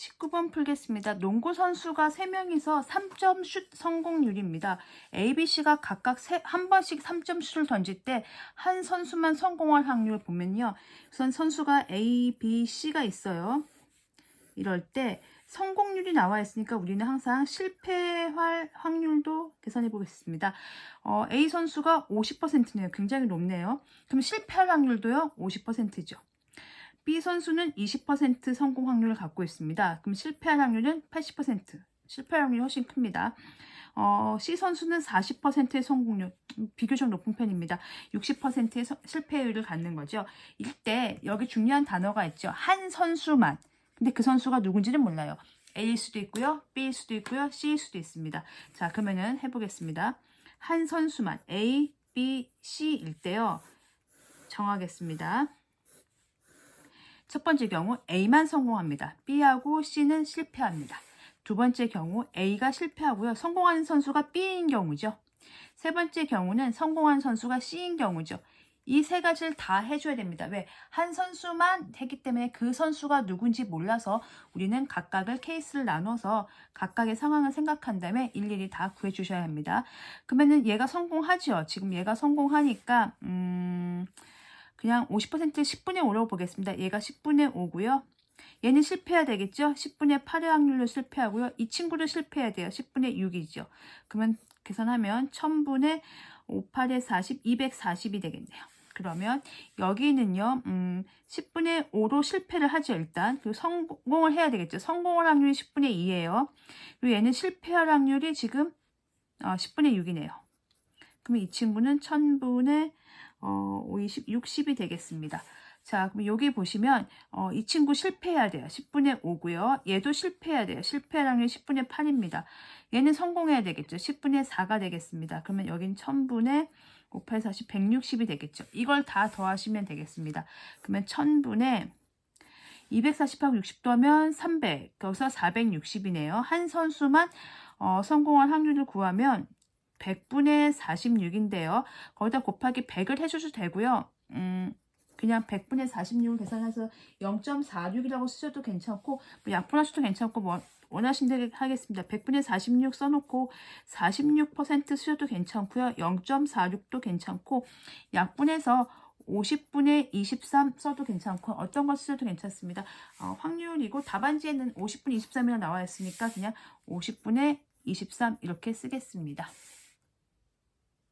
19번 풀겠습니다. 농구 선수가 3명이서 3점 슛 성공률입니다. A, B, C가 각각 세, 한 번씩 3점 슛을 던질 때 한 선수만 성공할 확률 보면요. 우선 선수가 A, B, C가 있어요. 이럴 때 성공률이 나와 있으니까 우리는 항상 실패할 확률도 계산해 보겠습니다. 어, A 선수가 50%네요. 굉장히 높네요. 그럼 실패할 확률도요. 50%죠. B 선수는 20% 성공 확률을 갖고 있습니다. 그럼 실패할 확률은 80%. 실패할 확률이 훨씬 큽니다. 어, C 선수는 40%의 성공률, 음, 비교적 높은 편입니다. 60%의 서- 실패율을 갖는 거죠. 이때 여기 중요한 단어가 있죠. 한 선수만. 근데 그 선수가 누군지는 몰라요. A일 수도 있고요. B일 수도 있고요. C일 수도 있습니다. 자, 그러면은 해보겠습니다. 한 선수만 A, B, C일 때요. 정하겠습니다. 첫 번째 경우 A만 성공합니다. B하고 C는 실패합니다. 두 번째 경우 A가 실패하고요. 성공하는 선수가 B인 경우죠. 세 번째 경우는 성공한 선수가 C인 경우죠. 이 세 가지를 다 해줘야 됩니다. 왜? 한 선수만 했기 때문에 그 선수가 누군지 몰라서 우리는 각각을 케이스를 나눠서 각각의 상황을 생각한 다음에 일일이 다 구해주셔야 합니다. 그러면은 얘가 성공하죠. 지금 얘가 성공하니까 음 그냥 50% 10분의 5라고 보겠습니다. 얘가 10분의 5고요. 얘는 실패해야 되겠죠? 10분의 8의 확률로 실패하고요. 이 친구도 실패해야 돼요. 10분의 6이죠. 그러면 계산하면 1000분의 5, 8의 40, 240이 되겠네요. 그러면 여기는요, 음, 10분의 5로 실패를 하죠, 일단. 그리고 성공을 해야 되겠죠. 성공할 확률이 10분의 2예요. 그리고 얘는 실패할 확률이 지금 어, 10분의 6이네요. 그러면 이 친구는 1000분의 어, 50, 60이 되겠습니다. 자, 그럼 여기 보시면 어, 이 친구 실패해야 돼요. 10분의 5고요. 얘도 실패해야 돼요. 실패할 확률 10분의 8입니다. 얘는 성공해야 되겠죠. 10분의 4가 되겠습니다. 그러면 여긴 1000분의 5, 8, 40, 160이 되겠죠. 이걸 다 더하시면 되겠습니다. 그러면 1000분의 240하고 60 더하면 300, 여기서 460이네요. 한 선수만 어, 성공할 확률을 구하면 100분의 46인데요. 거기다 곱하기 100을 해주셔도 되고요. 음, 그냥 100분의 46을 계산해서 0.46이라고 쓰셔도 괜찮고 뭐 약분하셔도 괜찮고 뭐 원하신 대로 하겠습니다. 100분의 46 써놓고 46% 쓰셔도 괜찮고요. 0.46도 괜찮고 약분해서 50분의 23 써도 괜찮고 어떤 걸 쓰셔도 괜찮습니다. 어, 확률이고 답안지에는 50분의 23이라고 나와 있으니까 그냥 50분의 23 이렇게 쓰겠습니다.